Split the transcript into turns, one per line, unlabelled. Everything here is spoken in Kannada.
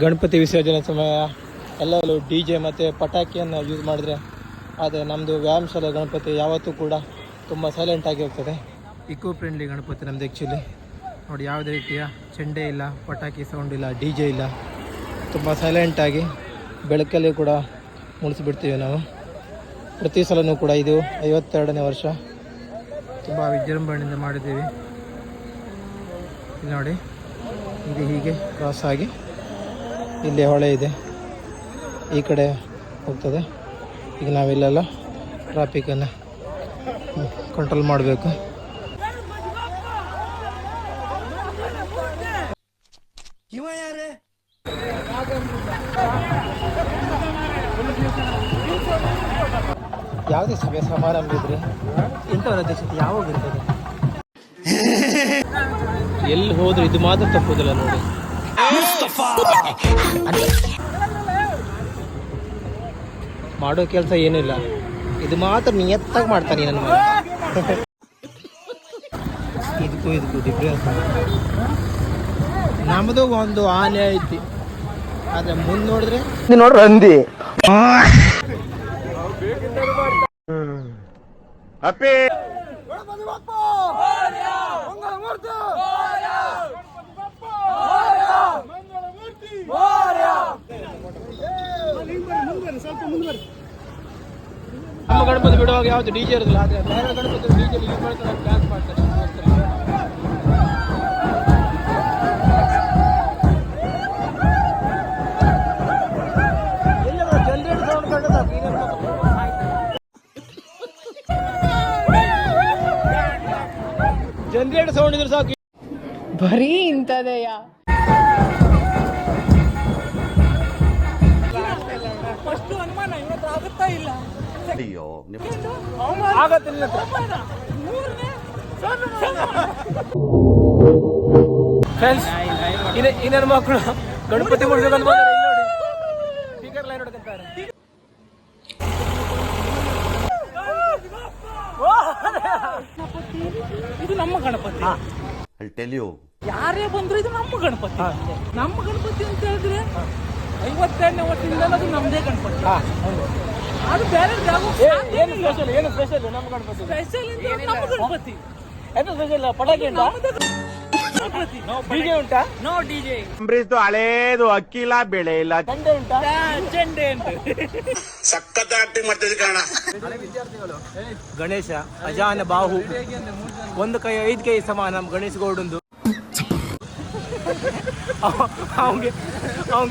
ಗಣಪತಿ ವಿಸರ್ಜನೆ ಸಮಯ ಎಲ್ಲರೂ ಡಿ ಜೆ ಮತ್ತು ಪಟಾಕಿಯನ್ನು ಯೂಸ್ ಮಾಡಿದ್ರೆ, ಆದರೆ ನಮ್ಮದು ವ್ಯಾಯಾಮ ಶಾಲೆ ಗಣಪತಿ ಯಾವತ್ತೂ ಕೂಡ ತುಂಬ ಸೈಲೆಂಟ್ ಆಗಿರ್ತದೆ. ಇಕೋ ಫ್ರೆಂಡ್ಲಿ ಗಣಪತಿ ನಮ್ಮದು ಆ್ಯಕ್ಚುಲಿ ನೋಡಿ, ಯಾವುದೇ ರೀತಿಯ ಚೆಂಡೆ ಇಲ್ಲ, ಪಟಾಕಿ ಸೌಂಡ್ ಇಲ್ಲ, ಡಿ ಜೆ ಇಲ್ಲ, ತುಂಬ ಸೈಲೆಂಟಾಗಿ ಬೆಳಕಲ್ಲಿ ಕೂಡ ಮುಳಿಸಿಬಿಡ್ತೀವಿ ನಾವು. ಪ್ರತಿ ಸಲವೂ ಕೂಡ ಇದು ಐವತ್ತೆರಡನೇ ವರ್ಷ. ತುಂಬ ವಿಜೃಂಭಣೆಯಿಂದ ಮಾಡಿದ್ದೀವಿ. ನೋಡಿ, ಇದು ಹೀಗೆ ಕ್ರಾಸ್ ಆಗಿ. ಇಲ್ಲಿ ಹೊಳೆ ಇದೆ. ಈ ಕಡೆ ಹೋಗ್ತದೆ. ಈಗ ನಾವಿಲ್ಲೆಲ್ಲ ಟ್ರಾಫಿಕನ್ನು ಕಂಟ್ರೋಲ್ ಮಾಡಬೇಕು. ಯಾವುದೇ ಸಭೆ ಸಮಾರಂಭ ಇದ್ರೆ ಇಂಥವರ ಅಧ್ಯಕ್ಷತೆ ಯಾವಾಗ ಇರ್ತದೆ? ಎಲ್ಲಿ ಹೋದ್ರೆ ಇದು ಮಾತ್ರ ತಪ್ಪುದಿಲ್ಲ ನೋಡಿ. ಮಾಡೋ ಕೆಲಸ ಏನಿಲ್ಲ. ಇದು ಮಾತ್ರ ನಿಯತ್ತಾಗಿ ಮಾಡ್ತಾನೆ ನನ್ನ ಮಗ. ಇದಕ್ಕೂ ಇದಕ್ಕೂ ಡಿಫ್ರೆನ್ಸ್ ನಮ್ಮದು ಒಂದು ಆನೆ ಐತಿ. ಆದ್ರೆ ಮುಂದೆ ನೋಡಿದ್ರೆ
ನೋಡ್ರಿ ಹಂದಿ. ಅಪ್ಪಿ.
ನಮ್ಮ ಗಣಪತಿ ಬಿಡುವಾಗ ಯಾವ್ದು ಡಿ ಜೆ ಇರೋದಿಲ್ಲ, ಆದ್ರೆ ಬೇರೆ ಗಣಪತಿ ಡಿ ಜೆ ಯೂಸ್ ಮಾಡ್ತಾರೆ ಡ್ಯಾನ್ಸ್ ಮಾಡ್ತಾರೆ ಜನರೇಟ್ ಸೌಂಡ್ ಇದ್ರೆ ಸಾಕು.
ಬರೀ ಇಂಥದೆಯ?
ಅಯ್ಯೋ
ಆಗತ್ತಿಲ್ಲ ಫ್ರೆಂಡ್ಸ್ ಇನ್ನ ಇನ್ನೇನು ಮಕ್ಕಳು? ಗಣಪತಿ ಇಲ್ಲಿ ನೋಡಿ. ಸ್ಪೀಕರ್ ಲೈನ್ ಹೊಡ್ಕೊಂತಾರೆ.
ಇದು ನಮ್ಮ ಗಣಪತಿ.
ಐ ಟೆಲ್ ಯು
ಯಾರೇ ಬಂದ್ರು ಇದು ನಮ್ಮ ಗಣಪತಿ. ನಮ್ಮ ಗಣಪತಿ ಅಂತ ಹೇಳಿದ್ರೆ ಐವತ್ತೆರಡನೇ ವರ್ಷದಿಂದ ಅದು ನಮ್ದೇ ಗಣಪತಿ. ಅದು ಬೇರೆ
ಏನು ಸ್ಪೆಷಲ್ ಏನು ಸ್ಪೆಷಲ್ ನಮ್ಮ ಗಣಪತಿ
ಸ್ಪೆಷಲ್ ನಮ್ಮ ಗಣಪತಿ
ಎಂತ ಸ್ಪೆಷಲ್ ಪಟಾಕಿ ಉಂಟಾ?
ಗಣಪತಿ
ಡಿಜೆ ಉಂಟಾ?
ನೋ ಡಿಜೆ
ಅಂಬರೀಶ್ದು ಹಳೇದು ಅಕ್ಕಿ ಇಲ್ಲ ಬೆಳೆ ಇಲ್ಲ.
ಚಂಡೆ ಉಂಟಾ?
ಚಂಡೆ ಅಂತ
ಗಣೇಶ ಅಜಾನ ಬಾಹು. ಒಂದು ಕೈ ಐದು ಕೈ ಸಮಾನ ನಮ್ಮ ಗಣೇಶ್ ಗೌಡಂದು. ಅವಂಗೆ ಅವಂಗೆ